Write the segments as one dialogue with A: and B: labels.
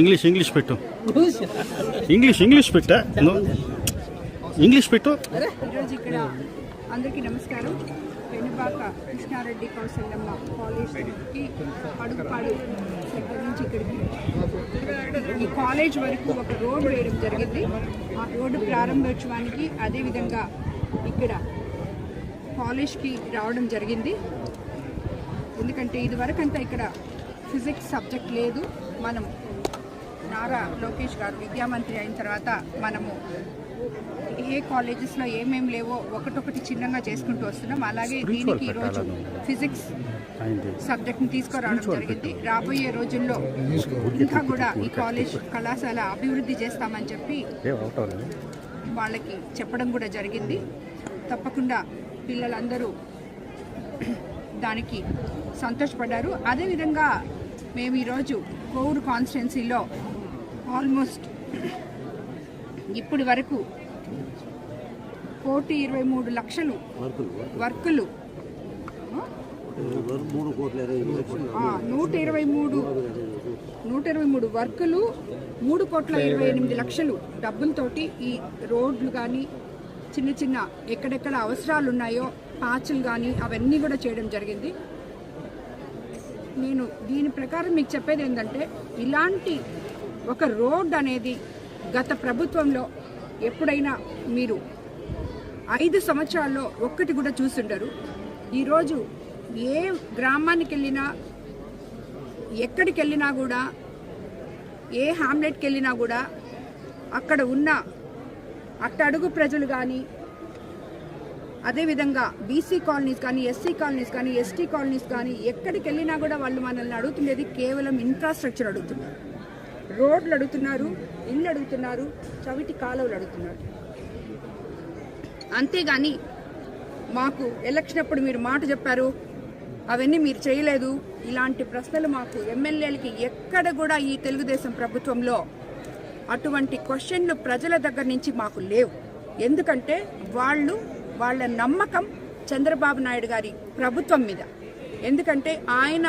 A: English English పెట్టు. English English పెట్టా? English పెట్టు.
B: ఈరోజు ఇక్కడ అందరికీ నమస్కారం. పెనుబాక కృష్ణారెడ్డి కౌశల్యమ్మ కాలేజ్కి అడుగుపాడు సెక్టర్ నుంచి ఇక్కడికి ఈ కాలేజ్ వరకు ఒక రోడ్ వేయడం జరిగింది. ఆ రోడ్డు ప్రారంభోత్సవానికి అదేవిధంగా ఇక్కడ కాలేజ్కి రావడం జరిగింది. ఎందుకంటే ఇది వరకు అంతా ఇక్కడ ఫిజిక్స్ సబ్జెక్ట్ లేదు. మనం నారా లోకేష్ గారు విద్యామంత్రి అయిన తర్వాత మనము ఏ కాలేజెస్లో ఏమేమి లేవో ఒకటొకటి చిన్నగా చేసుకుంటూ వస్తున్నాం. అలాగే దీనికి ఈరోజు ఫిజిక్స్ సబ్జెక్ట్ని తీసుకురావడం జరిగింది. రాబోయే రోజుల్లో ఇంకా కూడా ఈ కాలేజ్ కళాశాల అభివృద్ధి చేస్తామని చెప్పి వాళ్ళకి చెప్పడం కూడా జరిగింది. తప్పకుండా పిల్లలందరూ దానికి సంతోషపడ్డారు. అదేవిధంగా మేము ఈరోజు కోవూరు కాన్స్టిట్యున్సీలో ఆల్మోస్ట్ ఇప్పటి వరకు కోటి ఇరవై మూడు లక్షలు వర్కులు. నూట ఇరవై మూడు నూట ఇరవై మూడు వర్కులు మూడు కోట్ల ఇరవై ఎనిమిది లక్షలు డబ్బులతోటి ఈ రోడ్లు కానీ చిన్న చిన్న ఎక్కడెక్కడ అవసరాలు ఉన్నాయో పాచులు కానీ అవన్నీ కూడా చేయడం జరిగింది. నేను దీని ప్రకారం మీకు చెప్పేది ఏంటంటే ఇలాంటి ఒక రోడ్ అనేది గత ప్రభుత్వంలో ఎప్పుడైనా మీరు ఐదు సంవత్సరాల్లో ఒక్కటి కూడా చూసుండరు. ఈరోజు ఏ గ్రామానికి వెళ్ళినా ఎక్కడికి వెళ్ళినా కూడా ఏ హామ్లెట్కి వెళ్ళినా కూడా అక్కడ ఉన్న అట్టడుగు ప్రజలు కానీ అదేవిధంగా బీసీ కాలనీస్ కానీ ఎస్సీ కాలనీస్ కానీ ఎస్టీ కాలనీస్ కానీ ఎక్కడికి వెళ్ళినా కూడా వాళ్ళు మనల్ని అడుగుతుండేది కేవలం ఇన్ఫ్రాస్ట్రక్చర్ అడుగుతున్నారు. రోడ్లు అడుగుతున్నారు ఇల్లు అడుగుతున్నారు చవిటి కాలువలు అడుగుతున్నారు. అంతేగాని మాకు ఎలక్షన్ అప్పుడు మీరు మాట చెప్పారు అవన్నీ మీరు చేయలేదు. ఇలాంటి ప్రశ్నలు మాకు ఎమ్మెల్యేలకి ఎక్కడ కూడా ఈ తెలుగుదేశం ప్రభుత్వంలో అటువంటి క్వశ్చన్లు ప్రజల దగ్గర నుంచి మాకు లేవు. ఎందుకంటే వాళ్ళు వాళ్ళ నమ్మకం చంద్రబాబు నాయుడు గారి ప్రభుత్వం మీద. ఎందుకంటే ఆయన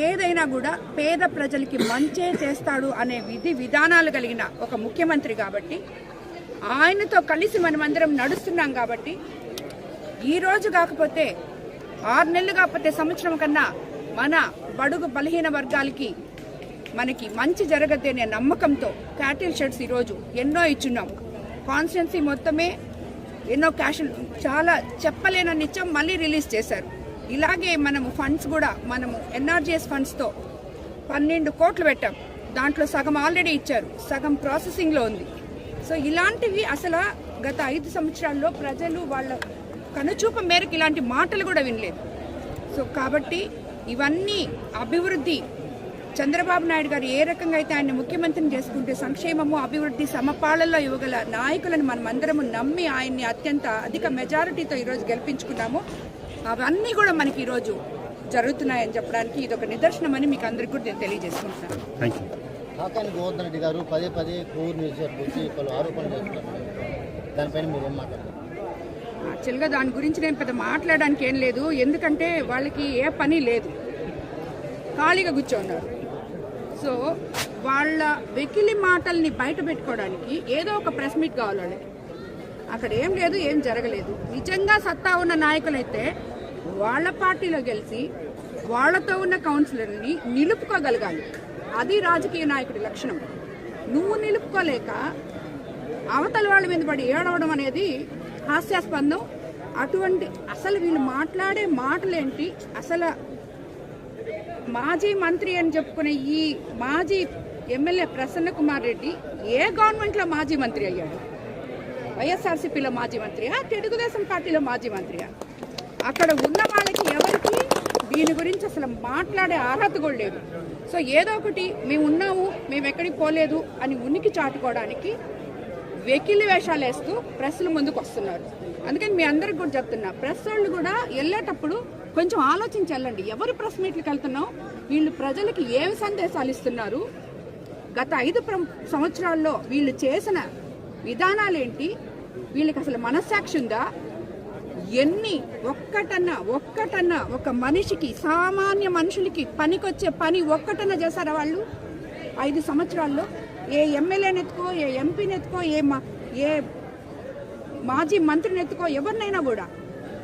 B: ఏదైనా కూడా పేద ప్రజలకి మంచే చేస్తాడు అనే విధి విధానాలు కలిగిన ఒక ముఖ్యమంత్రి కాబట్టి ఆయనతో కలిసి మనమందరం నడుస్తున్నాం కాబట్టి ఈరోజు కాకపోతే ఆరు నెలలు కాకపోతే సంవత్సరం కన్నా మన బడుగు బలహీన వర్గాలకి మనకి మంచి జరగదనే నమ్మకంతో క్యాటిల్ షెడ్స్ ఈరోజు ఎన్నో ఇచ్చున్నాం. కాన్స్టిట్యున్సీ మొత్తమే ఎన్నో క్యాషులు చాలా చెప్పలేనని ఇచ్చాం మళ్ళీ రిలీజ్ చేశారు. ఇలాగే మనము ఫండ్స్ కూడా మనము ఎన్ఆర్జీఎస్ ఫండ్స్తో పన్నెండు కోట్లు పెట్టాం. దాంట్లో సగం ఆల్రెడీ ఇచ్చారు. సగం ప్రాసెసింగ్లో ఉంది. సో ఇలాంటివి అసలు గత ఐదు సంవత్సరాల్లో ప్రజలు వాళ్ళ కనుచూపు మేరకు ఇలాంటి మాటలు కూడా వినలేదు. సో కాబట్టి ఇవన్నీ అభివృద్ధి చంద్రబాబు నాయుడు గారు ఏ రకంగా అయితే ఆయన ముఖ్యమంత్రిని చేసుకుంటే సంక్షేమము అభివృద్ధి సమపాళల్లో ఇవ్వగల నాయకులను మనం అందరము నమ్మి ఆయన్ని అత్యంత అధిక మెజారిటీతో ఈరోజు గెలిపించుకున్నాము. అవన్నీ కూడా మనకి ఈరోజు జరుగుతున్నాయని చెప్పడానికి ఇది ఒక నిదర్శనమని మీకు అందరికీ కూడా నేను తెలియజేసుకుంటున్నాను.
C: కాకాని గోవర్ధన్ రెడ్డి గారు పదే పదే గురించి పలు ఆరోపణలు చేస్తున్నారు. దానిపైన మీరు ఏం మాట్లాడతారు?
B: యాక్చువల్గా దాని గురించి నేను పెద్ద మాట్లాడడానికి ఏం లేదు. ఎందుకంటే వాళ్ళకి ఏ పని లేదు. ఖాళీగా కూర్చోన్నారు. సో వాళ్ళ వెకిలి మాటల్ని బయట పెట్టుకోవడానికి ఏదో ఒక ప్రెస్ మీట్ కావాలి వాళ్ళకి అక్కడ ఏం లేదు ఏం జరగలేదు. నిజంగా సత్తా ఉన్న నాయకులైతే వాళ్ళ పార్టీలో గెలిచి వాళ్ళతో ఉన్న కౌన్సిలర్ని నిలుపుకోగలగాలి. అది రాజకీయ నాయకుడి లక్షణం. నువ్వు నిలుపుకోలేక అవతల వాళ్ళ మీద పడి ఏడవడం అనేది హాస్యాస్పందం. అటువంటి అసలు వీళ్ళు మాట్లాడే మాటలేంటి? అసలు మాజీ మంత్రి అని చెప్పుకునే ఈ మాజీ ఎమ్మెల్యే ప్రసన్న కుమార్ రెడ్డి ఏ గవర్నమెంట్లో మాజీ మంత్రి అయ్యాడు? వైఎస్ఆర్సీపీలో మాజీ మంత్రియా? తెలుగుదేశం పార్టీలో మాజీ మంత్రియా? అక్కడ ఉన్న వాళ్ళకి ఎవరికి? దీని గురించి అసలు మాట్లాడే అర్హత కూడా లేదు. సో ఏదో ఒకటి మేము ఉన్నాము మేము ఎక్కడికి పోలేదు అని ఉనికి చాటుకోవడానికి వెకిలి వేషాలు వేస్తూ ప్రెస్ల ముందుకు వస్తున్నారు. అందుకని మీ అందరికి కూడా చెప్తున్నా ప్రెస్ వాళ్ళు కూడా వెళ్ళేటప్పుడు కొంచెం ఆలోచించి వెళ్ళండి. ఎవరు ప్రెస్ మీట్లకు వెళ్తున్నాం వీళ్ళు ప్రజలకి ఏమి సందేశాలు ఇస్తున్నారు? గత ఐదు ప్ర- సంవత్సరాల్లో వీళ్ళు చేసిన విధానాలేంటి? వీళ్ళకి అసలు మనస్సాక్షి ఉందా? ఎన్ని ఒక్కటన్నా ఒక్కటన్నా ఒక మనిషికి సామాన్య మనుషులకి పనికొచ్చే పని ఒక్కటన్నా చేశారా వాళ్ళు? ఐదు సంవత్సరాల్లో ఏ ఎమ్మెల్యేని ఎత్తుకో ఏ ఎంపీని ఎత్తుకో ఏ మా ఏ మాజీ మంత్రిని ఎత్తుకో ఎవరినైనా కూడా.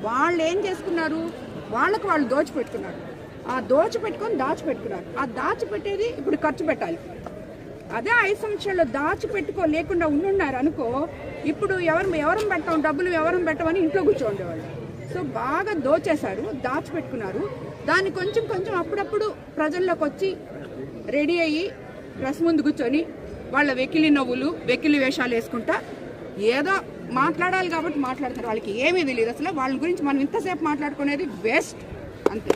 B: వాళ్ళు ఏం చేసుకున్నారు? వాళ్ళకు వాళ్ళు దోచిపెట్టుకున్నారు. ఆ దోచిపెట్టుకొని దాచిపెట్టుకున్నారు. ఆ దాచిపెట్టేది ఇప్పుడు ఖర్చు పెట్టాలి. అదే ఐదు సంవత్సరాల్లో దాచిపెట్టుకో లేకుండా ఉండున్నారు అనుకో ఇప్పుడు ఎవరు ఎవరం పెట్టాం డబ్బులు ఎవరం పెట్టమని ఇంట్లో కూర్చోండేవాళ్ళు సో బాగా దోచేశారు దాచిపెట్టుకున్నారు. దాన్ని కొంచెం కొంచెం అప్పుడప్పుడు ప్రజల్లోకి వచ్చి రెడీ అయ్యి ప్రెస్ ముందు కూర్చొని వాళ్ళ వెకిలి నవ్వులు వెకిలి వేషాలు వేసుకుంటా ఏదో మాట్లాడాలి కాబట్టి మాట్లాడతారు. వాళ్ళకి ఏమీ తెలియదు. అసలు వాళ్ళ గురించి మనం ఇంతసేపు మాట్లాడుకునేది వేస్ట్ అంతే.